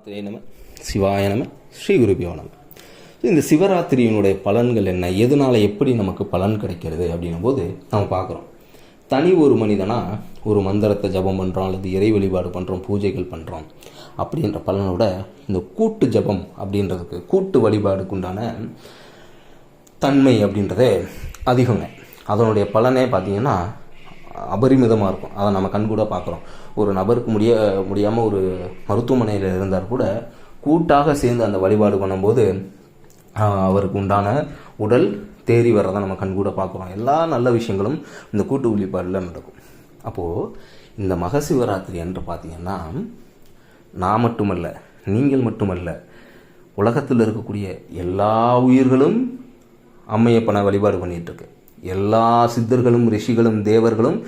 மாத்திரை நம சிவாய நம ஸ்ரீ குருபியோ நம இந்த சிவராத்திரியினுடைய பலன்கள் என்ன? எதனால் எப்படி நமக்கு பலன் கிடைக்கிறது அப்படின்னும் போது நம்ம பார்க்குறோம். தனி ஒரு மனிதனா ஒரு மந்திரத்தை ஜபம் பண்ணுறோம் அல்லது இறை வழிபாடு பண்ணுறோம் பூஜைகள் பண்ணுறோம் அப்படின்ற பலனோட இந்த கூட்டு ஜபம் அப்படின்றதுக்கு கூட்டு வழிபாடுக்குண்டான தன்மை அப்படின்றதே அதிகங்க. அதனுடைய பலனே பார்த்தீங்கன்னா அபரிமிதமாக இருக்கும். அதை நம்ம கண்கூட பார்க்குறோம். ஒரு நபருக்கு முடிய முடியாமல் ஒரு மருத்துவமனையில் இருந்தார் கூட கூட்டாக சேர்ந்து அந்த வழிபாடு பண்ணும்போது அவருக்கு உண்டான உடல் தேறி வர்றதை நம்ம கண்கூட பார்க்குறோம். எல்லா நல்ல விஷயங்களும் இந்த கூட்டு வழிபாடில் நடக்கும். அப்போது இந்த மகசிவராத்திரி என்று பார்த்தீங்கன்னா நான் மட்டுமல்ல நீங்கள் மட்டுமல்ல உலகத்தில் இருக்கக்கூடிய எல்லா உயிர்களும் அம்மையப்பனை வழிபாடு பண்ணிகிட்ருக்கு எல்லா சித்தர்களும் ரிஷிகளும் தேவர்களும்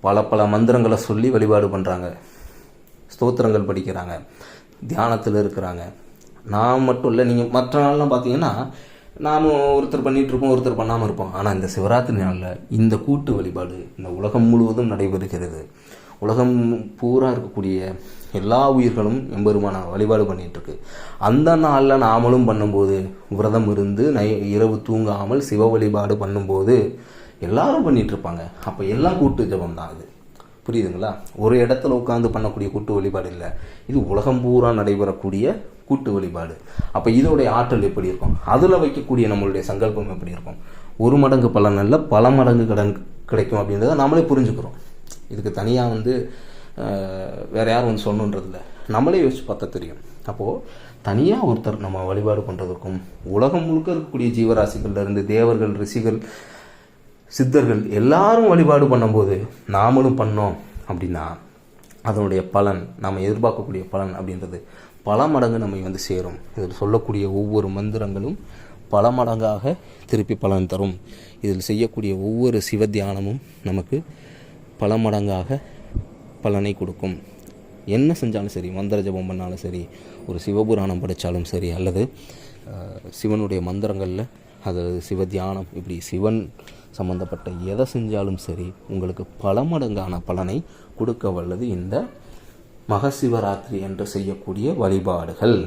பல பல மந்திரங்களை சொல்லி வழிபாடு பண்ணுறாங்க ஸ்தோத்திரங்கள் படிக்கிறாங்க. தியானத்தில் இருக்கிறாங்க. நான் மட்டும் இல்லை நீங்கள் மற்ற நாள்லாம் பார்த்தீங்கன்னா நாம் ஒருத்தர் பண்ணிகிட்ருப்போம் இருப்போம் ஒருத்தர் பண்ணாமல் இருப்போம். ஆனால் இந்த சிவராத்திரி நாளில் இந்த கூட்டு வழிபாடு இந்த உலகம் முழுவதும் நடைபெறுகிறது. உலகம் பூரா இருக்கக்கூடிய எல்லா உயிர்களும் எம்பெருமான வழிபாடு பண்ணிகிட்ருக்கு அந்த நாளில் நாமளும் பண்ணும்போது விரதம் இருந்து நை இரவு தூங்காமல் சிவ வழிபாடு பண்ணும்போது எல்லாரும் பண்ணிகிட்ருப்பாங்க அப்போ எல்லாம் கூட்டு ஜபம் தான் அது. புரியுதுங்களா? ஒரு இடத்துல உட்காந்து பண்ணக்கூடிய கூட்டு வழிபாடு இல்லை. இது உலகம் பூரா நடைபெறக்கூடிய கூட்டு வழிபாடு. அப்போ இதோடைய ஆற்றல் எப்படி இருக்கும்? அதில் வைக்கக்கூடிய நம்மளுடைய சங்கல்பம் எப்படி இருக்கும்? ஒரு மடங்கு பலன் அல்ல பல மடங்கு கடன் கிடைக்கும் அப்படின்றத நாமளே புரிஞ்சுக்கிறோம். இதுக்கு தனியாக வந்து வேறு யாரும் வந்து சொல்லணுன்றதில்ல. நம்மளே யோசிச்சு பார்த்தா தெரியும். அப்போது தனியாக ஒருத்தர் நம்ம வழிபாடு பண்ணுறதுக்கும் உலகம் முழுக்க இருக்கக்கூடிய ஜீவராசிகள்லேருந்து தேவர்கள் ரிஷிகள் சித்தர்கள் எல்லாரும் வழிபாடு பண்ணும்போது நாமளும் பண்ணோம் அப்படின்னா அதனுடைய பலன் நாம் எதிர்பார்க்கக்கூடிய பலன் அப்படின்றது பல மடங்கு நம்மை வந்து சேரும். இதில் சொல்லக்கூடிய ஒவ்வொரு மந்திரங்களும் பல மடங்காக திருப்பி பலன் தரும். இதில் செய்யக்கூடிய ஒவ்வொரு சிவ தியானமும் நமக்கு பல மடங்காக பலனை கொடுக்கும். என்ன செஞ்சாலும் சரி மந்திர ஜபம் பண்ணாலும் சரி ஒரு சிவபுராணம் படித்தாலும் சரி அல்லது சிவனுடைய மந்திரங்களில் அதாவது சிவ தியானம் இப்படி சிவன் சம்பந்தப்பட்ட எதை செஞ்சாலும் சரி உங்களுக்கு பல மடங்கான பலனை கொடுக்க வல்லது இந்த மகசிவராத்திரி என்று செய்யக்கூடிய வழிபாடுகள்.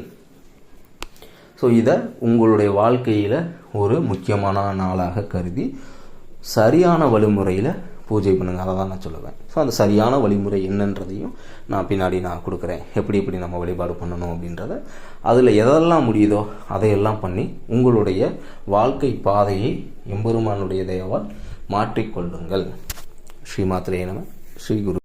ஸோ இதை உங்களுடைய வாழ்க்கையில் ஒரு முக்கியமான நாளாக கருதி சரியான வழிமுறையில் பூஜை பண்ணுங்க. அதை தான் நான் சொல்லுவேன். ஸோ அந்த சரியான வழிமுறை என்னன்றதையும் நான் பின்னாடி நான் கொடுக்குறேன். எப்படி எப்படி நம்ம வழிபாடு பண்ணணும் அப்படின்றத. அதில் எதெல்லாம் முடியுதோ அதையெல்லாம் பண்ணி உங்களுடைய வாழ்க்கை பாதையை எம்பெருமானுடைய தயவால் மாற்றிக்கொள்ளுங்கள். ஸ்ரீமாத்திரே நம. ஸ்ரீ குரு